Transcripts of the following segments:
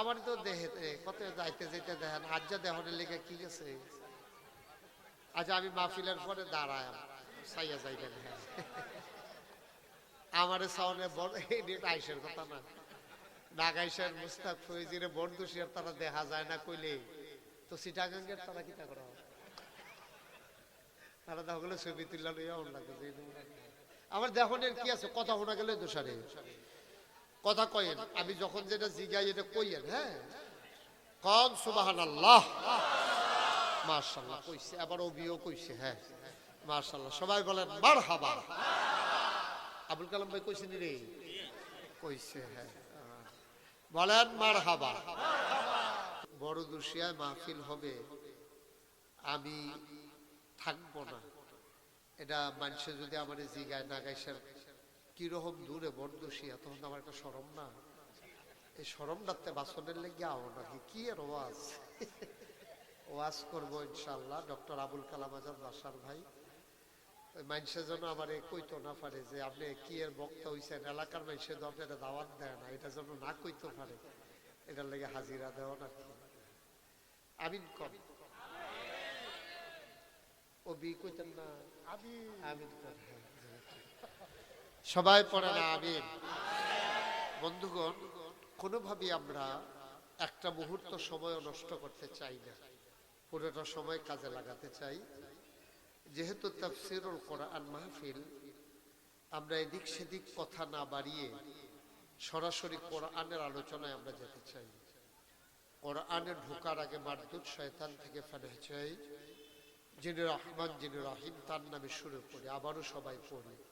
আমার তো দেহে কত যাইতে যেতে দেখেন, আজ যা দেহনের লেগে কি গেছে আজ আমি মাহফিলের পরে দাঁড়ায় সাইয়া যাইবেন হ্যাঁ। আমার সাউনে বড় আইসের কথা না। মুস্তাক ফৈজিরে তারা দেখা যায় না কইলে। তো সিটাগাঙ্গের তারা তারা ছবি আমার দেখনের কি আছে? কথা শোনা গেলে দোষারে। কথা কয়েন আমি যখন যেটা জিগাই এটা কইয়েন হ্যাঁ? কন সুবাহান আল্লাহ মার্শাল্লাহ কইছে, আবার অবিও কইছে হ্যাঁ। মার্শাল্লাহ সবাই বলেন মার হাবা আবুল কালাম ভাই কইছে নি রে? কইছে হ্যাঁ। বলেন মার হাবা বড় দুশিয়ায় মাহফিল হবে, আমি থাকব না। এটা মানুষে যদি আমার জিগায় না গাইসার কীরকম দূরে বরদুশিয়া তখন আমার একটা সরম না। এই সরম ডাকতে বাসনের লেগে আও নাকি কি আর ওয়াজ? ওয়াজ করব ইনশাল্লাহ ডক্টর আবুল কালাম আজাদ বাসার ভাই। আমার কইতো না পারে যে আপনি কি এর বক্তা হইছেন? এলাকার মানুষের তো দাওয়াত দেয় না এটা যেন না কইতে পারে এটার লেগে হাজিরা দেওয়া না আমিন কর ও বি কইতেন না? আমিন। কর হ্যাঁ, সবাই পড়ে না, আমিন। বন্ধুগণ, কোনোভাবেই আমরা একটা মুহূর্ত সময় নষ্ট করতে চাই না। পুরোটা সময় কাজে লাগাতে চাই। যেহেতু তাফসিরুল কোরআন মাহফিল, আমরা এদিক সেদিক কথা না বাড়িয়ে সরাসরি কোরআনের আলোচনায় আমরা যেতে চাই। কোরআনে ঢোকার আগে মারদুদ শয়তান থেকে ফেলে চাই, যিনি রহমান, যিনি রাহিম, তার নামে শুরু করি, আবারও সবাই পড়ি।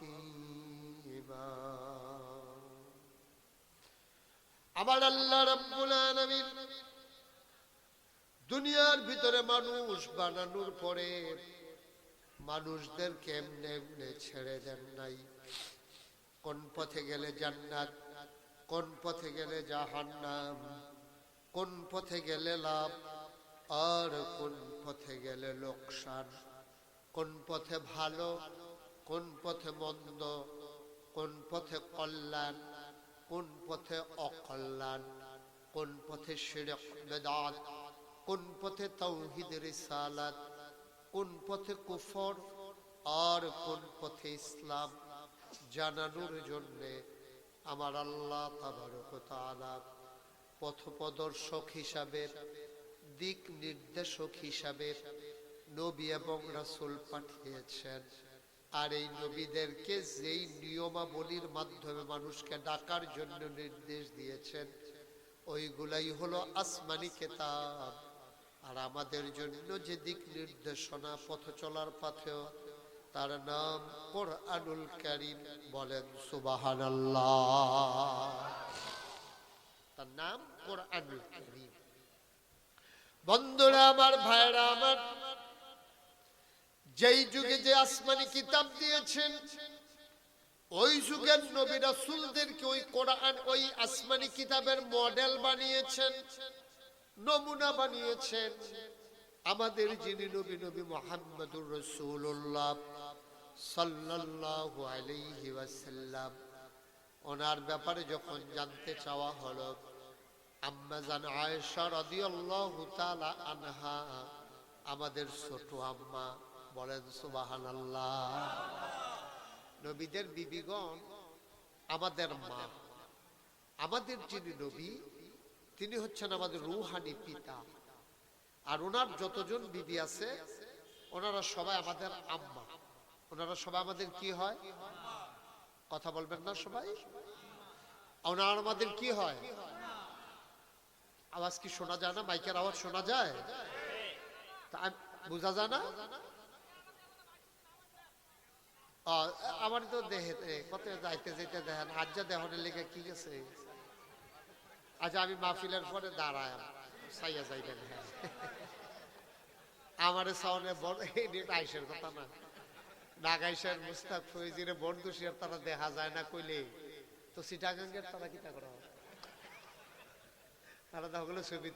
حكيما আমার আল্লাহ রাব্বুল আলামিন দুনিয়ার ভিতরে মানুষ বানানোর পরে মানুষদের কেমনে এমনে ছেড়ে দেন নাই কোন পথে গেলে জান্নাত কোন পথে গেলে জাহান্নাম কোন পথে গেলে লাভ আর কোন পথে গেলে লোকসান কোন পথে ভালো কোন পথে মন্দ, কোন পথে কল্যাণ, কোন পথে অকল্যাণ, কোন পথে শিরক, বেদাত, কোন পথে তৌহিদ, রিসালাত, কোন পথে কুফর আর কোন পথে ইসলাম জানানোর জন্যে আমার আল্লাহ তাবারক তাআলা পথপ্রদর্শক হিসাবে, দিক নির্দেশক হিসাবে নবী এবং রাসূল পাঠিয়েছেন। আর এই নবীদেরকে যেই নিয়মাবলীর মাধ্যমে মানুষকে ডাকার জন্য নির্দেশ দিয়েছেন, ওইগুলাই হলো আসমানি কেতাব। আর আমাদের জন্য যে দিক নির্দেশনা, পথ চলার পথেও তার নাম কোরআনুল কারীম বলেন, সুবহানাল্লাহ। তার নাম কোরআনুল কারীম। বন্ধুরা, আমার ভাইরা আমার যেই যুগে যে আসমানি কিতাব দিয়েছেন, ওই যুগের নবী রাসূলদেরকে ওই কোরআন, ওই আসমানি কিতাবের মডেল বানিয়েছেন, নমুনা বানিয়েছেন। আমাদের যিনি নবী নবী মোহাম্মদুর রসুল্লাহ সাল্লাল্লাহু আলাইহি ওয়াসাল্লাম, ওনার ব্যাপারে যখন জানতে চাওয়া হলো, আম্মা জান আয়েশা রাদিয়াল্লাহু তাআলা আনহা, আমাদের ছোট আম্মা বলেন, সুবহানাল্লাহ। নবীদের বিবিগণ আমাদের মা। আমাদের যিনি নবী, তিনি হচ্ছেন আমাদের রুহানি পিতা। আর ওনার যতজন বিবি আছে, ওনারা সবাই আমাদের আম্মা। ওনারা সবাই আমাদের কি হয়? কথা বলবেন না সবাই? ওনারা আমাদের কি হয়? আওয়াজ কি শোনা যায় না? মাইকের আওয়াজ শোনা যায়? তা বোঝা যায় না ও, আমার তো দেহে কত যাইতে যেতে দেখেন আজ্জা দেহনের লেগে কি গেছে? আচ্ছা আমি মাহফিলের পরে দাঁড়ায় সাইয়া যাইবেন হ্যাঁ। আমার সাউনে বড় আইসের কথা না। মুস্তাক তারা দেখা যায় না কইলে। তো সিটাগাঙ্গের তারা করা? তারা দেখলে ছবি।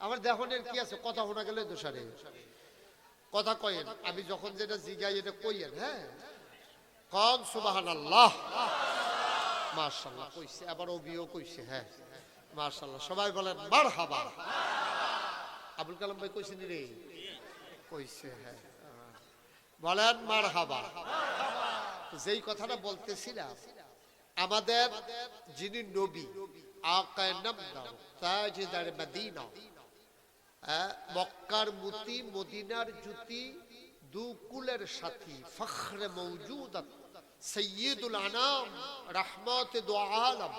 আমার দেখনের কি আছে? কথা শোনা গেলে দোষারে কথা কয়েন আমি যখন যেটা জিগাই এটা কইয়েন হ্যাঁ? কন সুবাহান আল্লাহ মার্শাল্লাহ কইছে, আবার অবিও কইছে হ্যাঁ। মার্শাল্লাহ সবাই বলেন মার হাবা আবুল কালাম ভাই কইছেন রে? কইছে হ্যাঁ। বলেন মার হাবা যেই কথাটা বলতেছিলাম, আমাদের যিনি নবী, আকায় নামদার তাজদার মদিনা মক্কার মুতি মদিনার জুতি দুকুলের সাথী ফখরে মৌজুদাত সৈয়দুল আনাম রহমত দো আলম।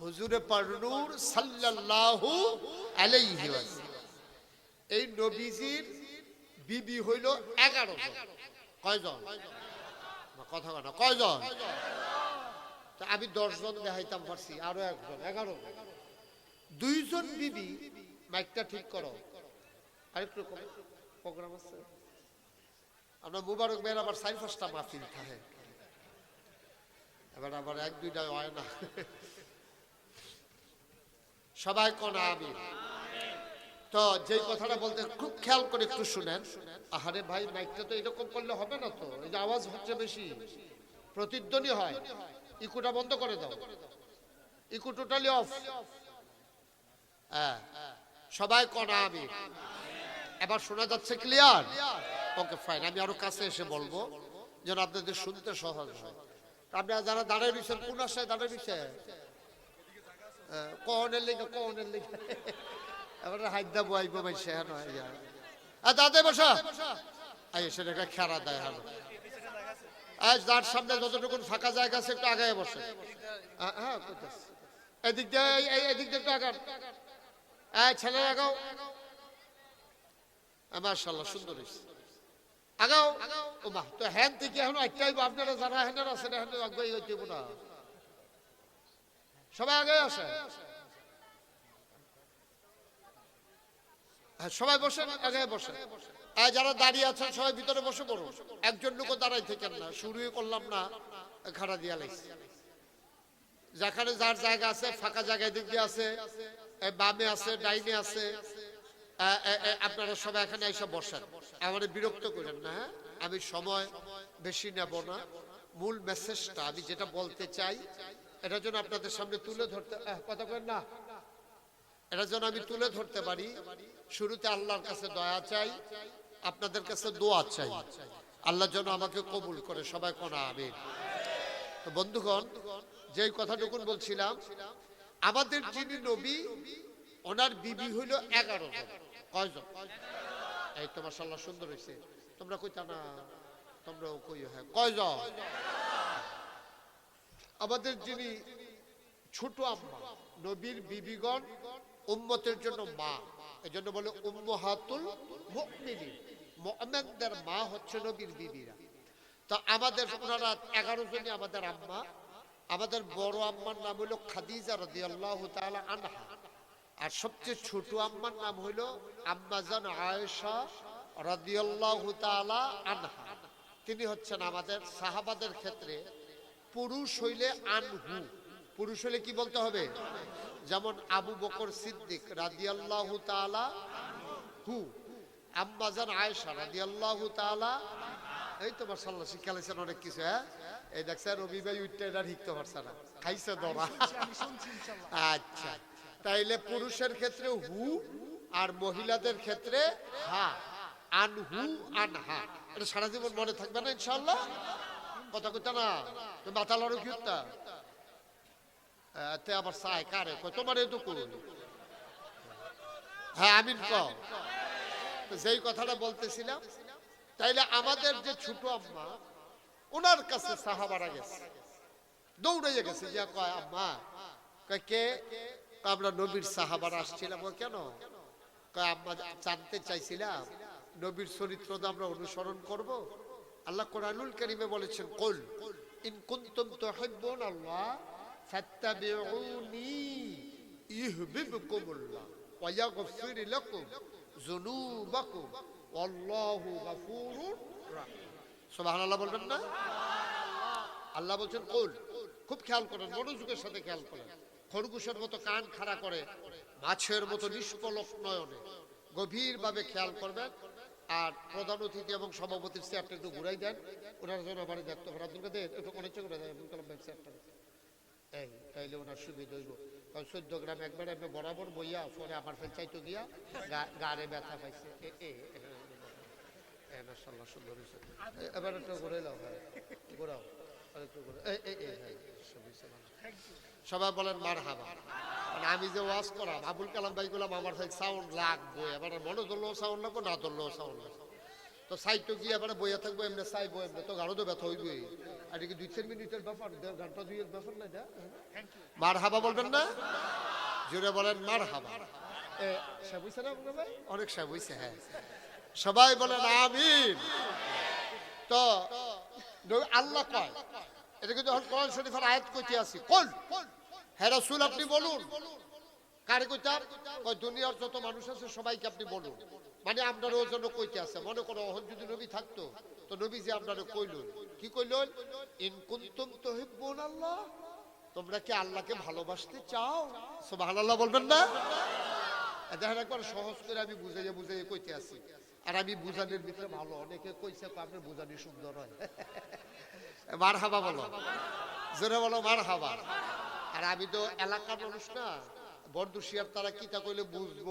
হুজুরে পরনুর সাল্লাল্লাহু আলাইহি এই নবীজির বিবি হইল এগারো জন। কয়জন? না, কথা না কয়জন? তা আমি দশজন দেখাইতাম পারছি আরও একজন এগারো দুইজন বিবি মাইকটা ঠিক করো। আরেকটু প্রোগ্রাম আছে। আমরা মুবারক বের আবার চারি পাঁচটা মাহফিল থাকে। এবার আবার এক দুইটা হয় না। সবাই কনা আমি তো যে কথাটা বলতে খুব খেয়াল করে একটু শুনেন। আহারে ভাই মাইকটা তো এরকম করলে হবে না তো? এই যে আওয়াজ হচ্ছে বেশি। প্রতিধ্বনি হয়। ইকুটা বন্ধ করে দাও। ইকু টোটালি অফ হ্যাঁ। সবাই কনা আমি এবার শোনা যাচ্ছে ক্লিয়ার ওকে ফাইন আমি আরও কাছে এসে বলব, যেন আপনাদের শুনতে সহজ হয়। আপনারা যারা দাঁড়ায় রয়েছেন, কোন আশায় দাঁড়ায় রয়েছে কনের লেগে কনের লেগে। এবার হাইদা বয়াইব ভাই, সে হেন আর দাদা বসা। আই এসে একটা খেরা দেয় হ্যালো আজ যার সামনে যতটুকু ফাঁকা জায়গা আছে, একটু আগায় বসে। হ্যাঁ। এদিক দিয়ে এদিক দিয়ে একটু আগান। ছেলে আগাও। মার্শাল্লাহ সুন্দর আগাও। ও মা তো হ্যান থেকে এখন একটাই আপনারা যারা আছেন আগাই হইতে না। সবাই আগে আসে হ্যাঁ, সবাই বসেন আগে বসেন। যারা দাঁড়িয়ে আছেন সবাই ভিতরে বসে পড়ুন। একজন লোকও দাঁড়াই থেকেন না শুরুই করলাম না খাড়া দিয়া লাগছে যেখানে যার জায়গা আছে ফাঁকা জায়গায় দিক আছে বামে আছে ডাইনে আছে আপনারা সবাই এখানে এসে বসেন। আমার বিরক্ত করেন না হ্যাঁ? আমি সময় বেশি নেব না। মূল মেসেজটা আমি যেটা বলতে চাই, এটা যেন আপনাদের সামনে তুলে ধরতে কথা বলেন না? এটা যেন আমি তুলে ধরতে পারি, শুরুতে আল্লাহর কাছে দয়া চাই, আপনাদের কাছে দোয়া চাই। আল্লাহ যেন আমাকে কবুল করে, সবাই কোনা আমিন। তো বন্ধুগণ, যেই কথাটুকুন বলছিলাম, আমাদের যিনি নবী ওনার বিবি হইল এগারো জন। কয়জন? এই তো মাসাল্লাহ সুন্দর হয়েছে তোমরা কইতা না, তোমরাও কই হ্যাঁ। কয়জন? আমাদের যিনি ছোট আম্মা, নবীর বিবিগণ উম্মতের জন্য মা এই জন্য বলে উম্মহাতুল মুমিনিন। মুমিনদের মা হচ্ছে নবীর বিবিরা। তো আমাদের ওনারা এগারো জনই আমাদের আম্মা। আমাদের বড় আম্মার নাম হলো খাদিজা রাদিয়াল্লাহু তাআলা আনহা। আর সবচেয়ে ছোট আম্মার নাম হলো আম্মাজান আয়েশা রাদিয়াল্লাহু তাআলা আনহা। তিনি হচ্ছেন আমাদের সাহাবাদের ক্ষেত্রে পুরুষ হইলে আনহু। পুরুষ হইলে কি বলতে হবে? যেমন আবু বকর সিদ্দিক রাদিয়াল্লাহু তাআলা হু। আম্মাজান আয়েশা রাদিয়াল্লাহু তাআলা এই তো মাশাআল্লাহ শিক্ষা অনেক কিছু হ্যাঁ? এই দেখছেন রবি ভাই উঠতে এটা শিখতে পারছে না। খাইছে দরা আচ্ছা। তাইলে পুরুষের ক্ষেত্রে হু আর মহিলাদের ক্ষেত্রে হা। আনহু আনহা এটা সারা জীবন মনে থাকবে না, ইনশাআল্লাহ? কথা কইতা না? মাথা লড়ো কি আবার কারে? তোমার তো হ্যাঁ আমিন ক। যেই কথাটা বলতেছিলাম, তাইলে আমাদের যে ছোট আম্মা ওনার কাছে সাহাবারা গেছে। দৌড়াইয়া গেছে, যে কয়, আম্মা কে? আমরা নবীর সাহাবার আসছিলাম। কেন? আম্মা জানতে চাইছিলাম, নবীর চরিত্র তো আমরা অনুসরণ করব। আল্লাহ কোরআনুল কারিমে বলেছেন, কুল, ইন কুনতুম তুহিব্বুন আল্লাহ ফাত্তাবিউনি ইউহিব্বুকুমুল্লাহ ওয়া ইয়াগফির লাকুম যুনুবাকুম ওয়াল্লাহু গাফুরুর রাহিম। সুবহানাল্লাহ বলবেন না? আল্লাহ বলছেন, কুল, খুব খেয়াল করেন, মনোযোগের সাথে খেয়াল করেন। খরগোশের মতো কান খাড়া করে মাছের মতো নিষ্পলক নয়নে গভীরভাবে খেয়াল করবেন আর প্রধান অতিথি এবং সভাপতির চেয়ারটা একটু ঘুরাই দেন ওনার জন্য আমার দেখতে হবে আব্দুল কাদের একটু অনেক করে দেয় আব্দুল এই তাইলে ওনার সুবিধা হইব কারণ চোদ্দ গ্রাম একবার আমি বরাবর বইয়া পরে আমার ফেল চাইতো গিয়া গাড়ে ব্যথা পাইছে এবার একটু ঘুরে লাও ভাই ঘোরাও একটু ঘুরে এই এই হ্যাঁ। সবাই বলেন মার হাবা মানে আমি যে ওয়াজ করাম, আবুল কালাম ভাই গুলাম আমার ভাই সাউন্ড লাগবো। এবার মনে ধরলেও সাউন্ড লাগবো, না ধরলেও সাউন্ড লাগবো। তো সাইটো গিয়ে এবারে বইয়া থাকব, এমনি চাইব, এমনি তো গাড়ো তো ব্যথা হইবে আর কি দুই, তিন মিনিটের ব্যাপার ঘণ্টা দুই ব্যাপার না এটা মার হাবা বলবেন না? জোরে বলেন মার হাবা অনেক হইছে হ্যাঁ। সবাই বলেন, আমিন। তো আল্লাহ কয় এটা কিন্তু এখন কোরআন শরীফের আয়াত কইতে কোন হ্যাঁ আপনি বলুন। কারে কইতাম কয়, দুনিয়ার যত মানুষ আছে, সবাইকে আপনি বলুন। মানে আপনার ওর জন্য কইতে আছে। মনে করো ওহন যদি নবী থাকতো, তো নবী যে কইল। কি কইল? ইন তুহিব্বুন আল্লাহ, তোমরা কি আল্লাহকে ভালোবাসতে চাও? সুবহানাল্লাহ বলবেন না? দেখেন একবার সহজ করে আমি বুঝাইয়া বুঝাইয়া কইতে আছি। আর আমি বুঝানোর ভিতরে ভালো, অনেকে কইছে, কয়, আপনার বুঝানি সুন্দর হয়। মার হাবা বলো। জোরে বলো মার হাবা আর আমি তো এলাকার মানুষ না বরদুশিয়ার তারা কিতা কইলে বুঝব।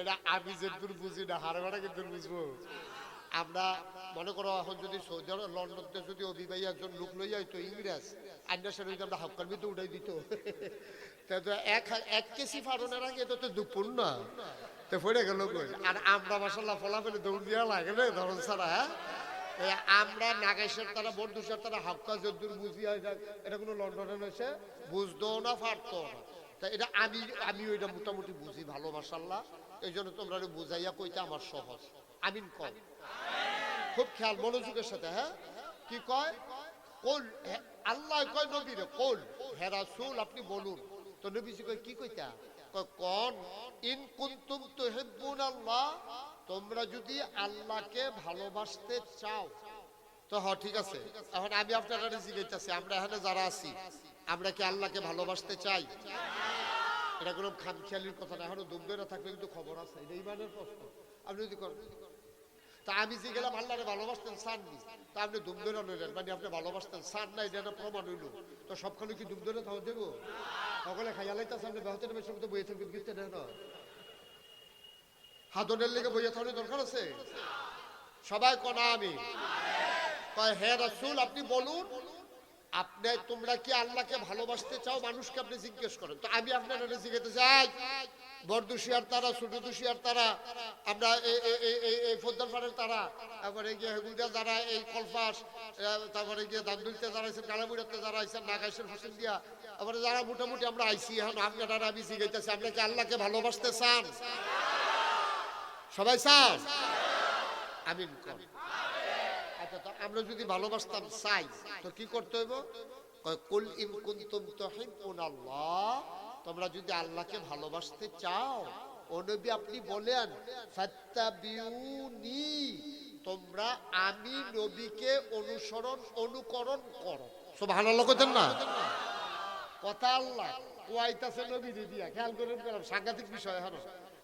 এটা আমি যে দূর বুঝি না হারে হারে কিন্তু বুঝব। আমরা মনে করো এখন যদি সৌদি আরব, লন্ডনতে যদি অভিবাহী একজন লোক লইয়া হইতো, ইংরেজ আন্ডার সাথে যদি আমরা হাফকার ভিতরে উঠাই দিত। তো এক এক কেসি ফারনের আগে তো তো দুপুর না। তো পড়ে গেল আর আমরা মাসাল্লাহ ফলাফলে দৌড় দিয়া লাগে না, ধরন ছাড়া হ্যাঁ? আমরা নাগেশের তারা বন্ধুসের তারা হাক্কা যদ্দুর বুঝি এটা কোনো লন্ডনে রয়েছে বুঝতো না পারতো না। তা এটা আমি আমি ওইটা মোটামুটি বুঝি ভালো মাসাল্লাহ এই জন্য তোমরা বুঝাইয়া কইতে আমার সহজ। আমিন কম খুব খেয়াল, মনোযোগের সাথে হ্যাঁ? কি কয়? কোল আল্লাহ কয় নবীরে, কোল, হে রাসূল, আপনি বলুন। তো নবীজি কয়, কি কইতা? কয়, কোন, ইন কুনতুম তুহিব্বুন আল্লাহ তোমরা যদি আল্লাহকে ভালোবাসতে চাও। তো হ, ঠিক আছে। এখন আমি আপনারা জিজ্ঞাসা আমরা এখানে যারা আছি, আমরা কি আল্লাহকে ভালোবাসতে চাই? এটা কোনো খামখেয়ালির কথা না, এখনও দুম না থাকলে কিন্তু খবর আছে, এটা ইমানের প্রশ্ন। আপনি যদি করেন। তা আমি যে গেলাম আল্লাহরে ভালোবাসতেন, সান নি। তা আপনি দুম ধরে নইলেন মানে আপনি ভালোবাসতেন, সান না এটা প্রমাণ হইল। তো সবখানে কি দুম ধরে থাকা দেবো? সকলে খাইয়ালাইতে সামনে বেহতের বেশি তো বইয়ে থাকবে গিয়ে না না। হাদনের লেগে বইয়ে থাকার দরকার আছে? সবাই কনা আমি। কয়, হে রাসূল, আপনি বলুন, আপনি, তোমরা কি আল্লাহকে ভালোবাসতে চাও? মানুষকে আপনি জিজ্ঞেস করেন। তো আমি আপনার জিজ্ঞেস চাই, বড় দুশিয়ার তারা তারা, আমরা এই- তারা, তারপরে গিয়ে হেগুলদা যারা এই কলফাস তারপরে গিয়ে যারা যারা আইসেন হোসেন দিয়া যারা মোটামুটি আমরা আইসি, এখন আপনারা আমি জিজ্ঞাসা আপনাকে আল্লাহকে ভালোবাসতে চান? সবাই চান আমিন আচ্ছা তো আমরা যদি ভালোবাসতাম, চাই, তো কি করতে হইব? কুল ইন কুনতুম আল্লাহ। তোমরা যদি আল্লাহকে ভালোবাসতে চাও ও নবী আপনি বলেন, ফাত্তাবিউনি, তোমরা আমি নবীকে অনুসরণ, অনুকরণ করো। সুবহানাল্লাহ কইতেন না? কথা আল্লাহ। কোয়াইতাছে নবী দিয়া খেয়াল করে গেলাম সাংঘাতিক বিষয় এখন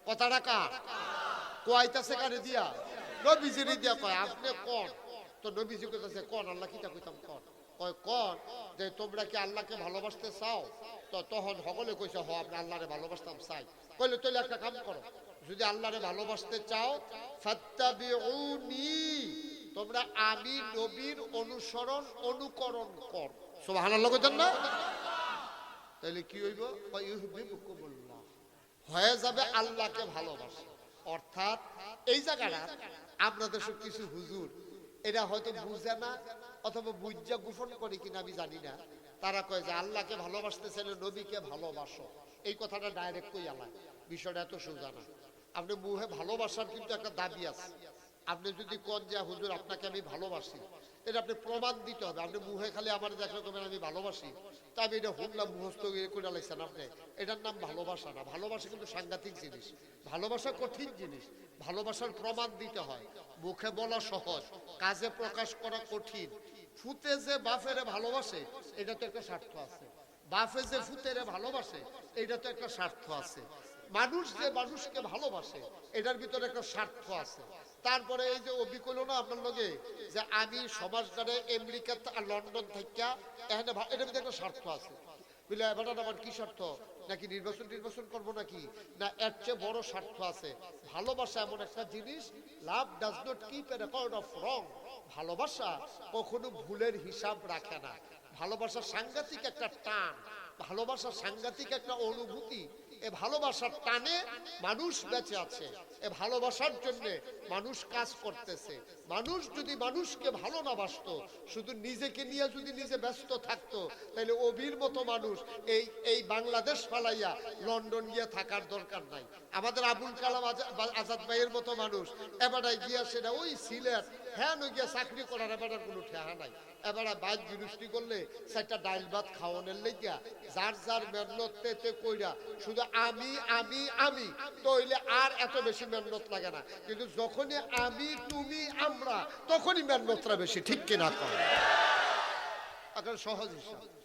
কথাটা কার? কোয়াইতাছে কারে দিয়া? নবীজির দিয়া কয়, আপনি কোন? তো নবীজি কইতাছে, কোন? আল্লাহ কিতা কইতাম, কোন? কয়, কোন? যে তোমরা কি আল্লাহকে ভালোবাসতে চাও? তো তখন সকলে কইছে, হ আপনি আল্লাহরে ভালোবাসতাম, চাই। কইলে তাহলে একটা কাম করো, যদি আল্লাহরে ভালোবাসতে চাও, ফাত্তাবিউনি, তোমরা আমি নবীর অনুসরণ, অনুকরণ কর। সুবহানাল্লাহ কইতেন না? তাহলে কি হইব? ইউহিব্বুকুমুল্লাহ হয়ে যাবে আল্লাহকে ভালোবাসা। অর্থাৎ এই জায়গাটা আপনাদের সব কিছু হুজুর। এরা হয়তো বুঝে না অথবা বুঝা গোপন করে কিনা আমি জানি না। তারা কয় যে আল্লাহকে ভালোবাসতে চাইলে নবীকে ভালোবাসো। এই কথাটা ডাইরেক্ট কই আলায় বিষয়টা এত সোজা না। আপনি মুহে ভালোবাসার কিন্তু একটা দাবি আছে। আপনি যদি কোন যে, হুজুর, আপনাকে আমি ভালোবাসি। এটা আপনি প্রমাণ দিতে হবে। আপনি মুহে খালি আমার দেখলে কবেন আমি ভালোবাসি। তা আমি এটা হুকলাম মুহস্ত করে লাইছেন আপনি। এটার নাম ভালোবাসা না। ভালোবাসা কিন্তু সাংঘাতিক জিনিস। ভালোবাসা কঠিন জিনিস। ভালোবাসার প্রমাণ দিতে হয়। মুখে বলা সহজ, কাজে প্রকাশ করা কঠিন। ফুতে যে বাফেরে ভালোবাসে, এটা তো একটা স্বার্থ আছে। বাফে যে ফুতেরে ভালোবাসে, এটা তো একটা স্বার্থ আছে। মানুষ যে মানুষকে ভালোবাসে, এটার ভিতরে একটা স্বার্থ আছে। তারপরে এই যে অভি কইলো না আপনার লগে, যে আমি সমাজটারে আমেরিকা আর লন্ডন থেকে এখানে এটার ভিতরে একটা স্বার্থ আছে। বুঝলে এবার আমার কি স্বার্থ? নাকি নির্বাচন নির্বাচন করব নাকি? না, এর চেয়ে বড় স্বার্থ আছে। ভালোবাসা এমন একটা জিনিস, love does not keep a record of wrong ভালোবাসা কখনো ভুলের হিসাব রাখে না। ভালোবাসা সাংঘাতিক একটা টান, ভালোবাসা সাংঘাতিক একটা অনুভূতি। এ ভালোবাসার টানে মানুষ বেঁচে আছে। এ ভালোবাসার জন্য মানুষ কাজ করতেছে। মানুষ যদি মানুষকে ভালো না বাসতো, শুধু নিজেকে নিয়ে যদি নিজে ব্যস্ত থাকতো তাহলে অভির মতো মানুষ এই এই বাংলাদেশ ফালাইয়া লন্ডন গিয়ে থাকার দরকার নাই। আমাদের আবুল কালাম আজাদ ভাইয়ের মতো মানুষ এবারে গিয়া সেটা ওই সিলেট হ্যাঁ গিয়া চাকরি করার এবারে কোনো ঠেহা নাই। এবারে বাইক জিনিসটি করলে সেটা ডাইল ভাত খাওয়ানোর লেগিয়া যার যার মেহনত কইরা শুধু আমি আমি আমি, তইলে আর এত বেশি মেহনত লাগে না। কিন্তু যখনই আমি, তুমি, আমরা, তখনই মেহনতটা বেশি, ঠিক কিনা কর এখন সহজ হিসাব।